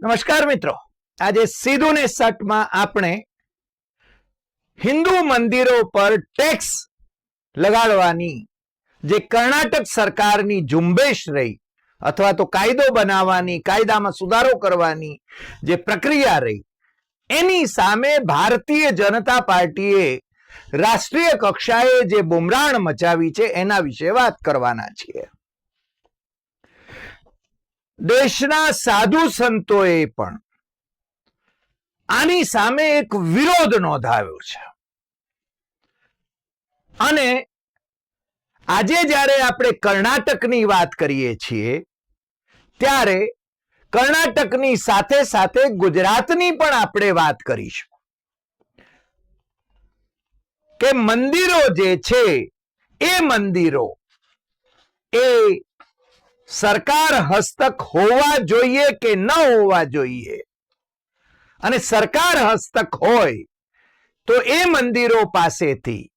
નમસ્કાર મિત્રો. આજે સીધું ને સટમાં આપણે હિન્દુ મંદિરો પર ટેક્સ લગાડવાની, જે કર્ણાટક સરકારની ઝુંબેશ રહી, અથવા તો કાયદો બનાવવાની, કાયદામાં સુધારો કરવાની જે પ્રક્રિયા રહી, એની સામે ભારતીય જનતા પાર્ટીએ રાષ્ટ્રીય કક્ષાએ જે બુમરાણ મચાવી છે, એના વિશે વાત કરવાના છીએ. દેશના સાધુ સંતોએ પણ આની સામે એક વિરોધ નોંધાવ્યો છે. અને આજે જ્યારે આપણે કર્ણાટકની વાત કરીએ છીએ, ત્યારે કર્ણાટકની સાથે સાથે ગુજરાતની પણ આપણે વાત કરીશું. કે મંદિરો જે છે, એ મંદિરો એ સરકાર હસ્તક હોવા જોઈએ કે ન હોવા જોઈએ? અને સરકાર હસ્તક હોય તો એ મંદિરો પાસેથી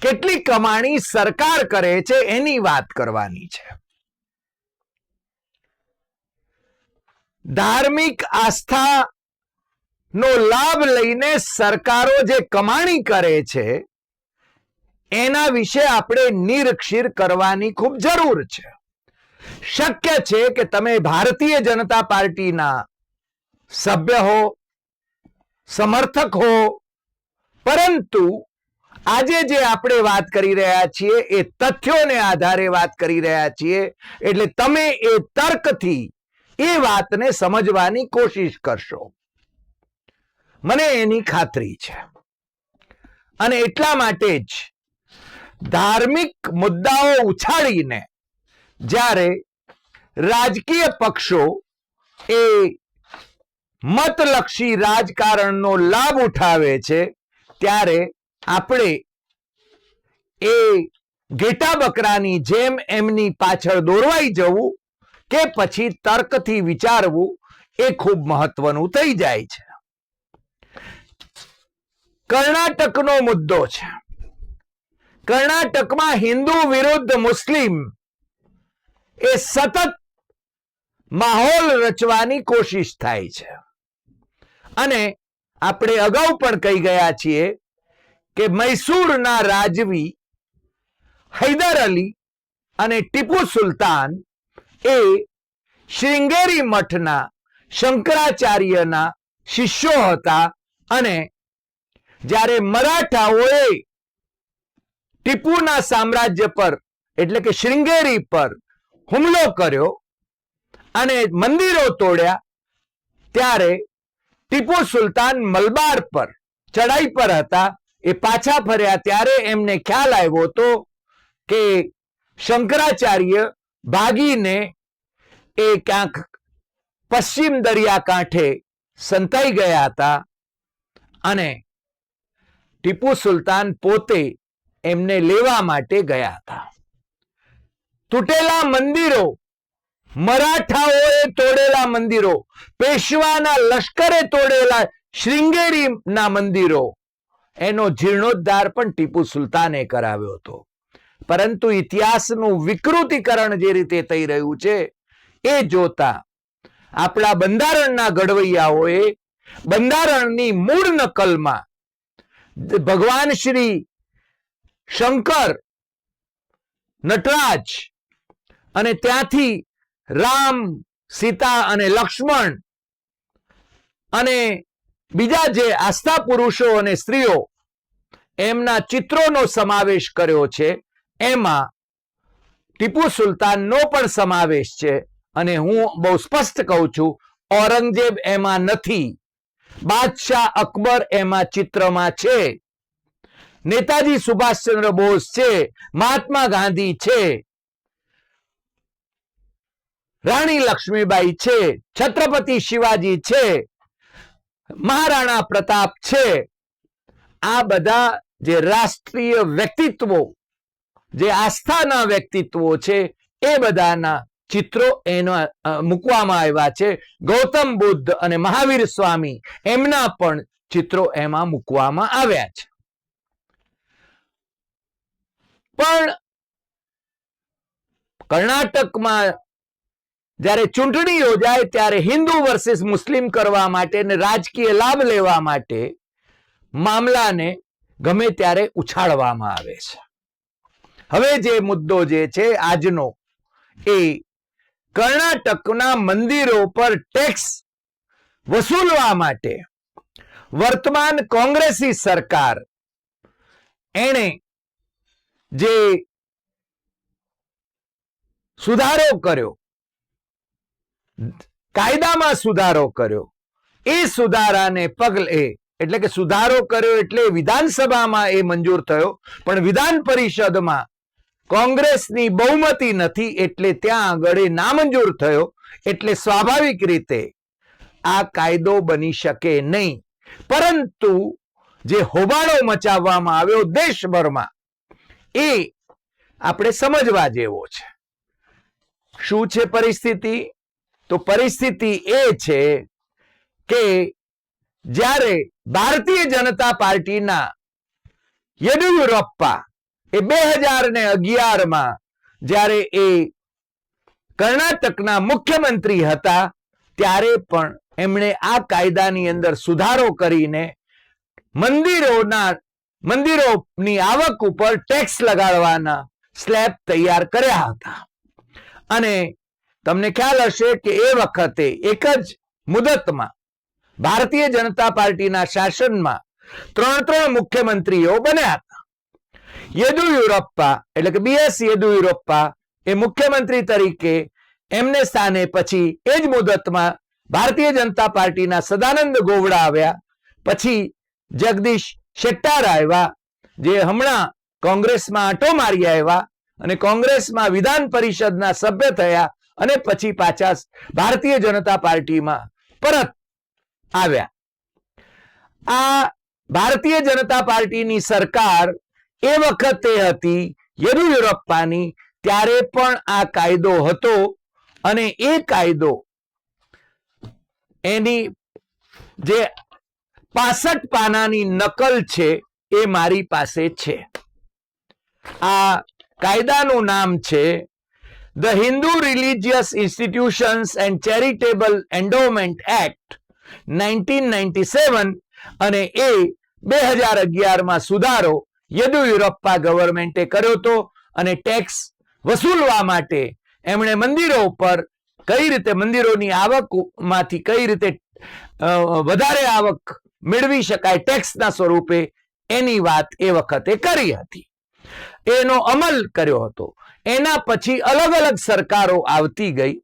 કેટલી કમાણી સરકાર કરે છે એની વાત કરવાની છે. ધાર્મિક આસ્થા નો લાભ લઈને સરકારો જે કમાણી કરે છે, એના વિશે આપણે નિરક્ષીર કરવાની ખૂબ જરૂર છે. શક્ય છે કે તમે ભારતીય જનતા પાર્ટીના સભ્ય હો, સમર્થક હો, પરંતુ આજે જે આપણે વાત કરી રહ્યા છીએ એ તથ્યોને આધારે વાત કરી રહ્યા છીએ, એટલે તમે એ તર્કથી એ વાતને સમજવાની કોશિશ કરશો. મને એની ખાતરી છે. અને એટલા માટે જ ધાર્મિક મુદ્દાઓ ઉછાળીને જ્યારે રાજકીય પક્ષો એ મતલક્ષી રાજકારણનો લાભ ઉઠાવે છે, ત્યારે આપણે એ ઘેટા બકરાની જેમ એમની પાછળ દોરવાઈ જવું કે પછી તર્કથી વિચારવું એ ખૂબ મહત્વનું થઈ જાય છે. કર્ણાટકનો મુદ્દો છે. કર્ણાટકમાં હિન્દુ વિરુદ્ધ મુસ્લિમ એ સતત માહોલ રચવાની કોશિશ થાય છે. અને આપણે અગાઉ પણ કહી ગયા છીએ કે મૈસૂરના રાજવી હૈદર અલી અને ટીપુ સુલતાન એ શ્રીંગેરી મઠના શંકરાચાર્યના શિષ્યો હતા અને જ્યારે મરાઠાઓએ ટીપુના સામ્રાજ્ય પર, એટલે કે શ્રીંગેરી પર હુમલો કર્યો અને મંદિરો તોડ્યા ત્યારે ટીપુ સુલતાન મલબાર પર ચડાઈ પર હતા. એ પાછા ફર્યા ત્યારે એમને ખ્યાલ આવ્યો હતો કે શંકરાચાર્ય ભાગીને એ ક્યાંક પશ્ચિમ દરિયા કાંઠે સંતાઈ ગયા હતા અને ટીપુ સુલતાન પોતે એમને લેવા માટે ગયા હતા. તૂટેલા મંદિરો મરાઠાઓએ તોડેલા મંદિરો, પેશવાના લશ્કરે તોડેલા શૃંગેરીના મંદિરો. એનો જીર્ણોદ્ધાર પણ ટીપુ સુલતાને કરાવ્યો હતો. પરંતુ ઇતિહાસનું વિકૃતિકરણ જે રીતે થઈ રહ્યું છે, એ જોતા આપણા બંધારણના ઘડવૈયાઓએ બંધારણની મૂળ નકલમાં ભગવાન શ્રી શંકર, નટરાજ અને ત્યાંથી રામ, સીતા અને લક્ષ્મણ અને બીજા જે આસ્થા પુરુષો અને સ્ત્રીઓ એમના ચિત્રોનો સમાવેશ કર્યો છે, એમાં ટીપુ સુલતાનનો પણ સમાવેશ છે અને હું બહુ સ્પષ્ટ કહું છું, ઔરંગઝેબ એમાં નથી, બાદશાહ અકબર એમાં ચિત્રમાં છે, નેતાજી સુભાષચંદ્ર બોઝ છે, મહાત્મા ગાંધી છે રાણી લક્ષ્મીબાઈ છે, છત્રપતિ શિવાજી છે, મહારાણા પ્રતાપ છે. આ બધા જે રાષ્ટ્રીય વ્યક્તિત્વો, જે આસ્થાના વ્યક્તિત્વો છે, એ બધાના ચિત્રો એના મૂકવામાં આવ્યા છે. ગૌતમ બુદ્ધ અને મહાવીર સ્વામી એમના પણ ચિત્રો એમાં મૂકવામાં આવ્યા છે. પણ કર્ણાટકમાં જ્યારે ચૂંટણી યોજાય, ત્યારે હિન્દુ વર્સિસ મુસ્લિમ કરવા માટે ને રાજકીય લાભ લેવા માટે મામલાને ગમે ત્યારે ઉછાળવામાં આવે છે. હવે જે મુદ્દો જે છે આજનો, એ કર્ણાટકના મંદિરો પર ટેક્સ વસૂલવા માટે વર્તમાન કોંગ્રેસી સરકાર એણે જે સુધારો કર્યો કાયદામાં સુધારો કર્યો. એ સુધારાને પગલે, એટલે કે સુધારો કર્યો એટલે વિધાનસભામાં એ મંજૂર થયો, પણ વિધાન પરિષદમાં કોંગ્રેસની બહુમતી નથી એટલે ત્યાં આગળ એ નામંજૂર થયો, એટલે સ્વાભાવિક રીતે આ કાયદો બની શકે નહીં. પરંતુ જે હોબાળો મચાવવામાં આવ્યો દેશભરમાં, એ આપણે સમજવા જેવો છે. શું છે પરિસ્થિતિ? તો પરિસ્થિતિ એ છે કે જ્યારે ભારતીય જનતા પાર્ટીના યેદુરપ્પા એ બે હજાર ને અગિયારમાં જ્યારે એ કર્ણાટકના મુખ્યમંત્રી હતા, ત્યારે પણ એમણે આ કાયદાની અંદર સુધારો કરીને મંદિરોના, મંદિરોની આવક ઉપર ટેક્સ લગાડવાના સ્લેબ તૈયાર કર્યા હતા. અને તમને ખ્યાલ હશે કે એ વખતે એક જ મુદતમાં ભારતીય જનતા પાર્ટીના શાસનમાં ત્રણ ત્રણ મુખ્યમંત્રીઓ બન્યા હતા. યેદુયુરપ્પા એટલે કે બીએસ યેદુયુરપ્પા એ મુખ્યમંત્રી તરીકે એમને સ્થાને પછી એ જ મુદતમાં ભારતીય જનતા પાર્ટીના સદાનંદ ગોવડા આવ્યા. પછી જગદીશ શેટ્ટાર આવ્યા, જે હમણાં કોંગ્રેસમાં આંટો મારી આવ્યા અને કોંગ્રેસમાં વિધાન પરિષદના સભ્ય થયા. અને પછી પાછા ભારતીય જનતા પાર્ટીમાં પરત આવ્યા. આ ભારતીય જનતા પાર્ટીની સરકાર એ વખતે હતી યેદુરપ્પાની ત્યારે પણ આ કાયદો હતો અને એ કાયદો એની જે પાસઠ પાનાની નકલ છે એ મારી પાસે છે. આ કાયદાનું નામ છે the Hindu Religious Institutions and charitable endowment act nineteen અને એ બે હજાર અગિયારમાં સુધારો યેદુયુરપ્પા ગવર્મેન્ટે કર્યો હતો અને ટેક્સ વસૂલવા માટે એમણે મંદિરો ઉપર કઈ રીતે મંદિરોની આવકમાંથી કઈ રીતે વધારે આવક મેળવી શકાય ટેક્સના સ્વરૂપે એની વાત એ વખતે કરી હતી. એનો અમલ કર્યો હતો. એના પછી અલગ અલગ સરકારો આવતી ગઈ.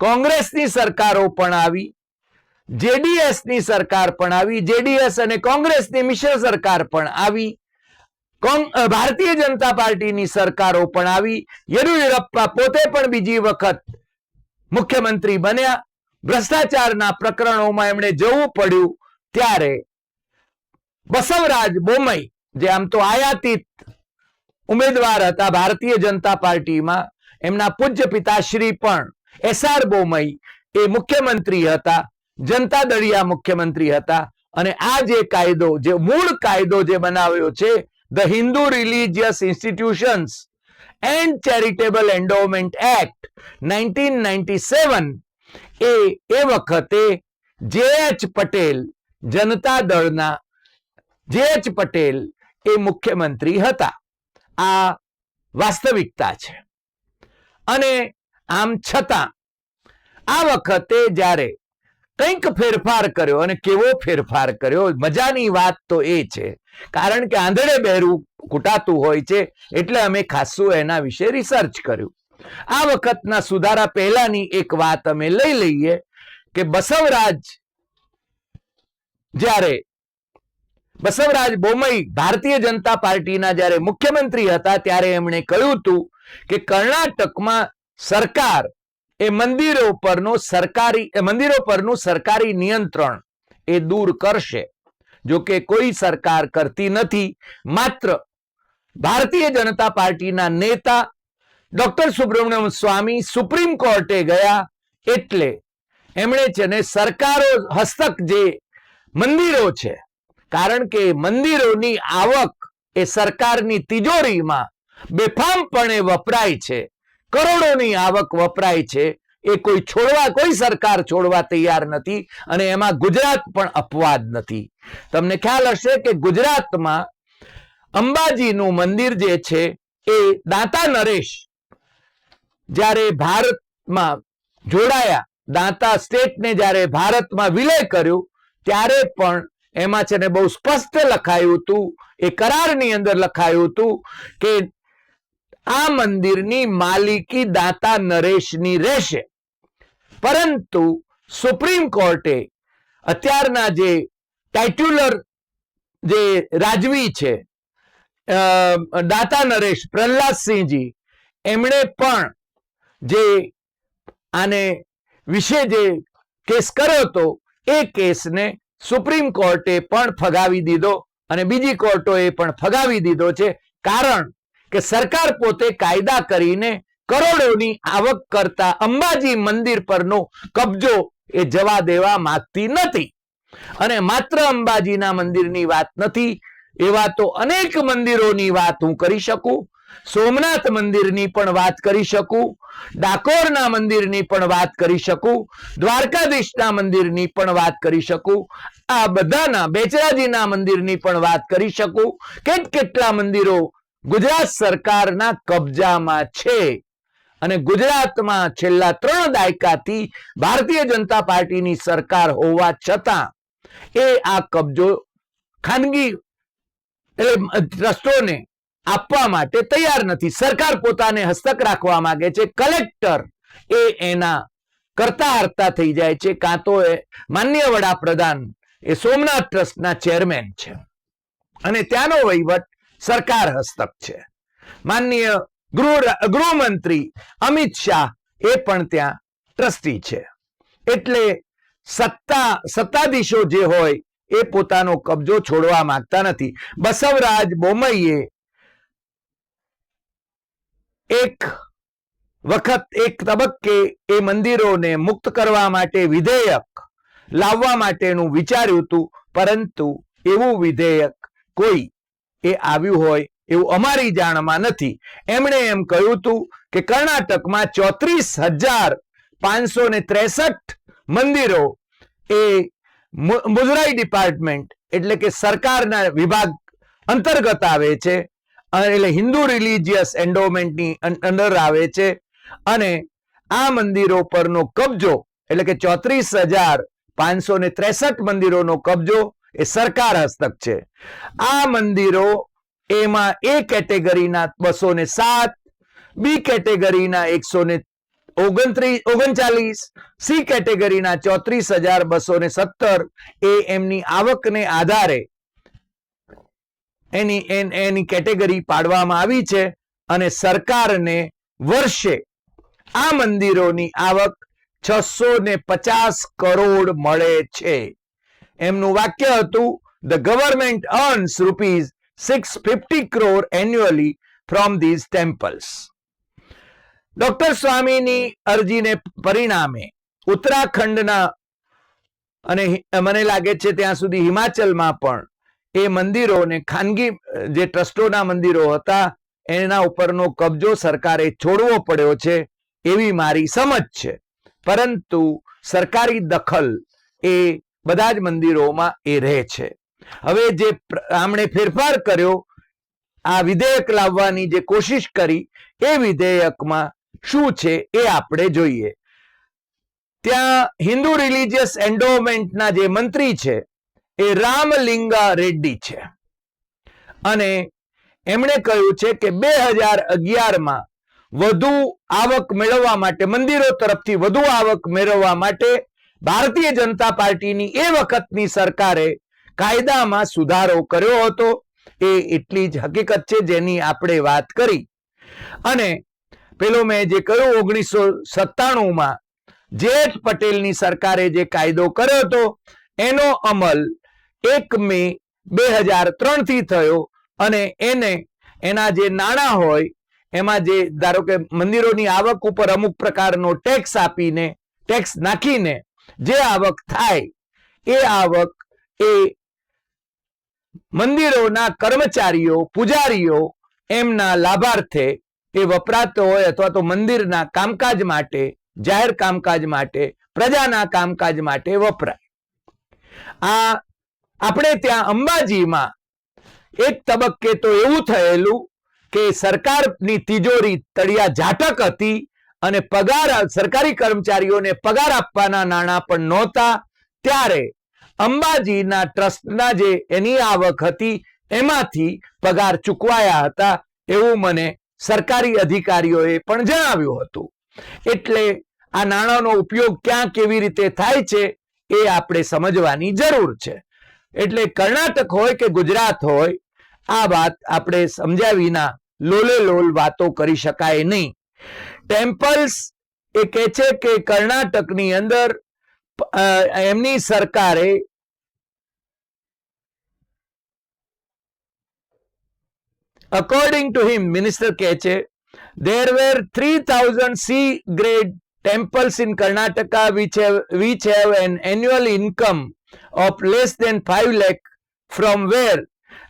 કોંગ્રેસની સરકારો પણ આવી, જેડીએસની સરકાર પણ આવી, જેડીએસ અને કોંગ્રેસની મિશ્ર સરકાર પણ આવી ભારતીય જનતા પાર્ટીની સરકારો પણ આવી યેદુરપ્પા પોતે પણ બીજી વખત મુખ્યમંત્રી બન્યા. ભ્રષ્ટાચારના પ્રકરણોમાં એમણે જવું પડ્યું ત્યારે બસવરાજ બોમઈ, જે આમ તો આયાતિત ઉમેદવાર હતા ભારતીય જનતા પાર્ટીમાં. એમના પૂજ્ય પિતાશ્રી પણ એસઆર બોમઈ એ મુખ્યમંત્રી હતા, જનતા દળિયા મુખ્યમંત્રી હતા અને આ જે કાયદો, જે મૂળ કાયદો જે બનાવ્યો છે the Hindu religious institutions and charitable endowment act nineteen એ એ વખતે જે એચ પટેલ જનતા દળના, જે એચ પટેલ એ મુખ્યમંત્રી હતા. આ વાસ્તવિકતા છે. અને આમ છતાં, આ વખતે જ્યારે કંઈક ફેરફાર કર્યો અને કેવો ફેરફાર કર્યો, મજાની વાત તો એ છે, કારણ કે આંધળે બહેરું કૂટાતું હોય છે, એટલે અમે ખાસું એના વિશે રિસર્ચ કર્યું. આ વખતના સુધારા પહેલાની એક વાત અમે લઈ લઈએ કે બસવરાજ જ્યારે બસવરાજ બોમઈ ભારતીય જનતા પાર્ટીના જ્યારે મુખ્યમંત્રી હતા, ત્યારે એમણે કહ્યું હતું કે કર્ણાટકમાં સરકાર એ મંદિરો પરનો સરકારી મંદિરો પરનું સરકારી નિયંત્રણ એ દૂર કરશે. જો કે કોઈ સરકાર કરતી નથી, માત્ર ભારતીય જનતા પાર્ટીના નેતા ડોક્ટર સુબ્રમણ્યમ સ્વામી સુપ્રીમ કોર્ટે ગયા એટલે એમણે છે ને સરકારો હસ્તક જે મંદિરો છે કારણ કે મંદિરોની આવક એ સરકારની તિજોરીમાં બેફામપણે વપરાય છે. કરોડોની આવક વપરાય છે. એ કોઈ છોડવા, કોઈ સરકાર છોડવા તૈયાર નથી અને એમાં ગુજરાત પણ અપવાદ નથી. તમને ખ્યાલ હશે કે ગુજરાતમાં અંબાજીનું મંદિર જે છે એ દાંતા નરેશ જ્યારે ભારતમાં જોડાયા, દાંતા સ્ટેટને જ્યારે ભારતમાં વિલય કર્યું, ત્યારે પણ એમાં છે ને બહુ સ્પષ્ટ લખાયું હતું, એ કરારની અંદર લખાયું હતું કે આ મંદિરની માલિકી દાતા નરેશની રહેશે. પરંતુ સુપ્રીમ કોર્ટે અત્યારના જે ટાઇટ્યુલર જે રાજવી છે દાતા નરેશ પ્રહલાદસિંહજી, એમણે પણ જે આને વિશે જે કેસ કર્યો હતો, એ કેસને સુપ્રીમ કોર્ટે પણ ફગાવી દીધો અને બીજી કોર્ટોએ પણ ફગાવી દીધો છે. કારણ કે સરકાર પોતે કાયદા કરીને કરોડોની આવક કરતા અંબાજી મંદિર પરનો કબજો એ જવા દેવા માંગતી નથી. અને માત્ર અંબાજીના મંદિરની વાત નથી, એવા તો અનેક મંદિરોની વાત હું કરી શકું, સોમનાથ મંદિરની પણ વાત કરી શકું, ડાકોરના મંદિરની પણ વાત કરી શકું, દ્વારકાધીશના મંદિરની પણ વાત કરી શકું આ બધાના બેચરાજીના મંદિરની પણ વાત કરી શકું. કેટ કેટલા મંદિરો ગુજરાત સરકારના કબજામાં છે. અને ગુજરાતમાં છેલ્લા ત્રણ દાયકાથી ભારતીય જનતા પાર્ટીની સરકાર હોવા છતાં એ આ કબજો ખાનગી એટલે ટ્રસ્ટોને આપવા માટે તૈયાર નથી. સરકાર પોતાને હસ્તક રાખવા માંગે છે. કલેક્ટર એ એના કરતા હરતા થઈ જાય છે. કાં તો માન્ય વડાપ્રધાન એ સોમનાથ ટ્રસ્ટના ચેરમેન છે. અને ત્યાંનો વહીવટ સરકાર હસ્તક છે. માનનીય ગૃહ ગૃહમંત્રી અમિત શાહ એ પણ ત્યાં ટ્રસ્ટી છે. એટલે સત્તા, સત્તાધીશો જે હોય એ પોતાનો કબજો છોડવા માંગતા નથી. બસવરાજ બોમૈયે એક વખત એક તબક્કે એ મંદિરોને મુક્ત કરવા માટે વિધેયક લાવવા માટેનું વિચાર્યું હતું, પરંતુ એવું વિધેયક કોઈ એ આવ્યું હોય એવું અમારી જાણમાં નથી. એમણે એમ કહ્યું હતું કે કર્ણાટકમાં ચોત્રીસ હજાર પાંચસો ને ત્રેસઠ મંદિરો એ મુજરાઈ ડિપાર્ટમેન્ટ એટલે કે સરકારના વિભાગ અંતર્ગત આવે છે એટલે હિન્દુ રિલીજિયસ એન્ડોમેન્ટની અંડર આવે છે અને આ મંદિરો પરનો કબજો એટલે કે ચોત્રીસ હજાર પાંચસો ને ત્રેસઠ મંદિરોનો કબજો એ સરકાર હસ્તક છે. આ મંદિરો એમાં એ કેટેગરીના બસો ને સાત, બી કેટેગરીના એકસો ને ઓગણત્રીસ, ઓગણચાલીસ, સી કેટેગરીના ચોત્રીસ હજાર બસો ને સત્તર એ એમની આવકને આધારે એની એની કેટેગરી પાડવામાં આવી છે અને સરકારને વર્ષે આ મંદિરોની આવક છસો ને પચાસ કરોડ મળે છે. એમનું વાક્ય હતું the government earns rupees six fifty crore annually from these temples doctor સ્વામીની અરજીને પરિણામે ઉત્તરાખંડના અને મને લાગે છે ત્યાં સુધી હિમાચલમાં પણ એ મંદિરોને ખાનગી, જે ટ્રસ્ટોના મંદિરો હતા, એના ઉપરનો કબજો સરકારે છોડવો પડ્યો છે એવી મારી સમજ છે. પરંતુ સરકારી દખલ એ બધા જ મંદિરોમાં એ રહે છે. હવે જે આમણે ફેરફાર કર્યો, આ વિધેયક લાવવાની જે કોશિશ કરી, એ વિધેયકમાં શું છે એ આપણે જોઈએ. ત્યાં હિન્દુ રિલિજિયસ એન્ડોમેન્ટના જે મંત્રી છે, એ રામલિંગા રેડ્ડી છે. અને એમણે કહ્યું છે કે બે હજાર અગિયારમાં વધુ આવક મેળવવા માટે, મંદિરો તરફથી વધુ આવક મેળવવા માટે ભારતીય જનતા પાર્ટીની એ વખતની સરકારે કાયદામાં સુધારો કર્યો હતો. એ એટલી જ હકીકત છે જેની આપણે વાત કરી. અને પેલો મેં જે કહ્યું ઓગણીસો સત્તાણુંમાં, જેઠ પટેલની સરકારે જે કાયદો કર્યો હતો, એનો અમલ એક મે બે હજાર ત્રણથી થયો અને એને, એના જે નાણાં હોય એમાં જે, ધારો કે મંદિરોની આવક ઉપર અમુક પ્રકારનો ટેક્સ આપીને ટેક્સ નાખીને જે આવક થાય, એ આવક એ મંદિરોના કર્મચારીઓ, પૂજારીઓ એમના લાભાર્થે એ વપરાતો હોય અથવા તો મંદિરના કામકાજ માટે, જાહેર કામકાજ માટે, પ્રજાના કામકાજ માટે વપરાય. આ, આપણે ત્યાં અંબાજીમાં એક તબક્કે તો એવું થયેલું કે સરકારની તિજોરી તળિયા ઝાટક હતી અને પગાર, સરકારી કર્મચારીઓને પગાર આપવાના નાણાં પણ નહોતા. ત્યારે અંબાજીના ટ્રસ્ટના જે એની આવક હતી, એમાંથી પગાર ચૂકવાયા હતા એવું મને સરકારી અધિકારીઓએ પણ જણાવ્યું હતું. એટલે આ નાણાંનો ઉપયોગ ક્યાં કેવી રીતે થાય છે એ આપણે સમજવાની જરૂર છે. એટલે કર્ણાટક હોય કે ગુજરાત હોય, આ વાત આપણે સમજ્યા વિના લોલે લોલ વાતો કરી શકાય નહીં ટેમ્પલ્સ એ કહે છે કે કર્ણાટકની અંદર એમની સરકારે according to him minister કહે છે there were 3000 c grade temples in karnataka which have which have an annual income of less than 5 lakh from where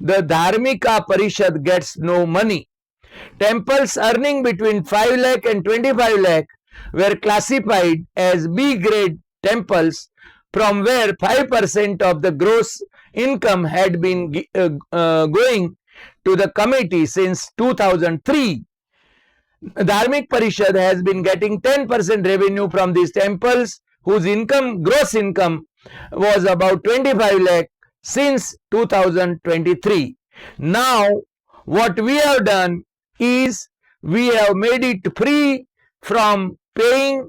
the dharmika parishad gets no money temples earning between 5 lakh and 25 lakh were classified as b grade temples from where 5% of the gross income had been uh, uh, going to the committee since 2003 Dharmik Parishad has been getting 10% revenue from these temples whose income, gross income was about 25 lakh since 2023. Now, what we have done is we have made it free from paying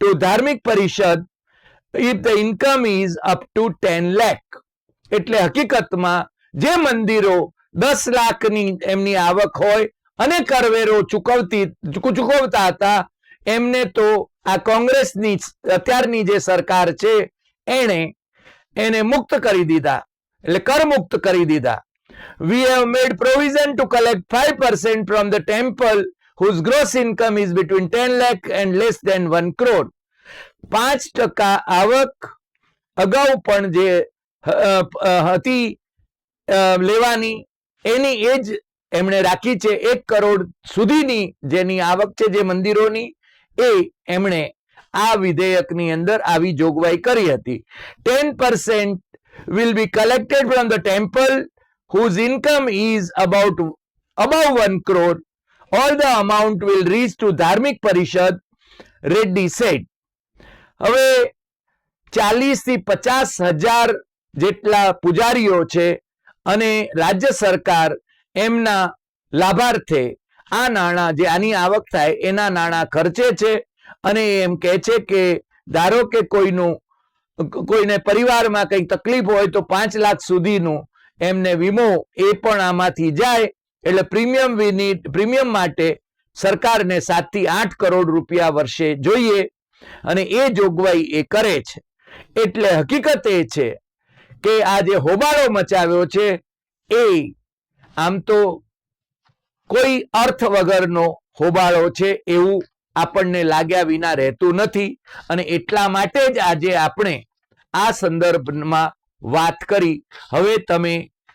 to Dharmik Parishad if the income is up to 10 lakh. એટલે હકીકતમાં જે મંદિરો દસ લાખની એમની આવક હોય અને કરવેરો ચૂકવતી, ચૂક- ચૂકવતા હતા, એમને તો આ કોંગ્રેસની અત્યારની જે સરકાર છે, એણે, એને મુક્ત કરી દીધા એટલે કરમુક્ત કરી દીધા we have made provision to collect 5% from the temple whose gross income is between 10 lakh and less than 1 crore 5 ટકા આવક અગાઉ પણ જે હતી લેવાની એની એ જ એમણે રાખી છે એક કરોડ સુધીની જેની આવક છે જે મંદિરોની એ એમણે આ વિધેયકની અંદર આવી જોગવાઈ કરી હતી ten percent will be collected from the temple whose income is about above 1 crore, all the amount will reach to ધાર્મિક parishad, reddy said. હવે ચાલીસથી પચાસ હજાર જેટલા પૂજારીઓ છે અને રાજ્ય સરકાર એમના લાભાર્થે આ નાણાં, જે આની આવક થાય, એના નાણાં ખર્ચે છે અને એમ કહે છે કે ધારો કે કોઈનું, કોઈને પરિવારમાં કંઈક તકલીફ હોય તો પાંચ લાખ સુધીનું એમને વીમો એ પણ આમાંથી જાય. એટલે પ્રીમિયમ વિની, પ્રીમિયમ માટે સરકારને સાતથી આઠ કરોડ રૂપિયા વર્ષે જોઈએ અને એ જોગવાઈ એ કરે છે. એટલે હકીકત એ છે કે આ જે હોબાળો મચાવ્યો છે એ આમ તો કોઈ અર્થ વગરનો હોબાળો છે એવું આપણને લાગ્યા વિના રહેતું નથી. અને એટલા માટે જ આજે આપણે આ સંદર્ભમાં વાત કરી. હવે તમે,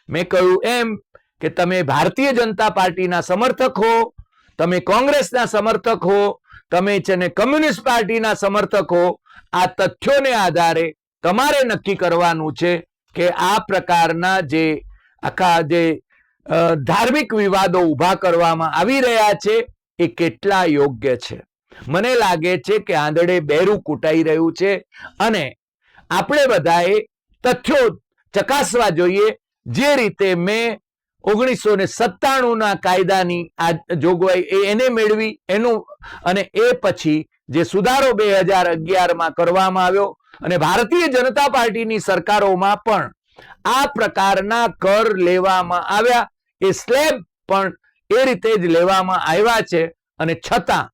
મેં કહ્યું એમ કે તમે ભારતીય જનતા પાર્ટીના સમર્થક હો, તમે કોંગ્રેસના સમર્થક હો, તમે છે ને કમ્યુનિસ્ટ પાર્ટીના સમર્થક હો, આ તથ્યોને આધારે તમારે નક્કી કરવાનું છે કે આ પ્રકારના જે આખા જે ધાર્મિક વિવાદો ઊભા કરવામાં આવી રહ્યા છે એ કેટલા યોગ્ય છે. મને લાગે છે કે આંધળે બેરું કૂટાઈ રહ્યું છે અને આપણે બધાએ તથ્યો ચકાસવા જોઈએ. જે રીતે મેં ઓગણીસો ને સત્તાણુંના કાયદાની આ જોગવાઈ એને મેળવી, એનું અને એ પછી જે સુધારો બે હજાર અગિયારમાં કરવામાં આવ્યો અને ભારતીય જનતા પાર્ટીની સરકારોમાં પણ આ પ્રકારના કર લેવામાં આવ્યા. એ સ્લેબ પણ એ રીતે જ લેવામાં આવ્યા છે અને છતાં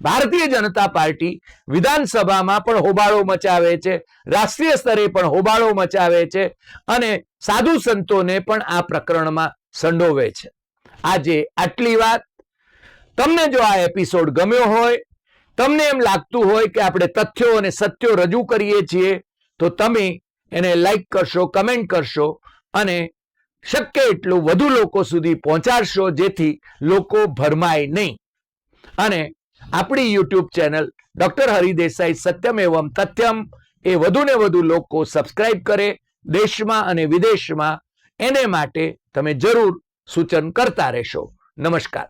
ભારતીય જનતા પાર્ટી વિધાનસભામાં પણ હોબાળો મચાવે છે, રાષ્ટ્રીય સ્તરે પણ હોબાળો મચાવે છે અને સાધુ સંતોને પણ આ પ્રકરણમાં સંડોવે છે. આજે આટલી વાત. તમને જો આ એપિસોડ ગમ્યો હોય, તમને એમ લાગતું હોય કે આપણે તથ્યો અને સત્યો રજૂ કરીએ છીએ, તો તમે એને લાઈક કરશો, કમેન્ટ કરશો અને શક્ય એટલું વધુ લોકો સુધી પહોંચાડશો જેથી લોકો ભરમાય નહીં. અને આપણી યુટ્યુબ ચેનલ ડોક્ટર હરિદેસાઈ સત્યમ એવમ તથ્યમ એ વધુ ને વધુ લોકો સબસ્ક્રાઇબ કરે દેશમાં અને વિદેશમાં. એને માટે તમે જરૂર સૂચન કરતા રહેશો. નમસ્કાર.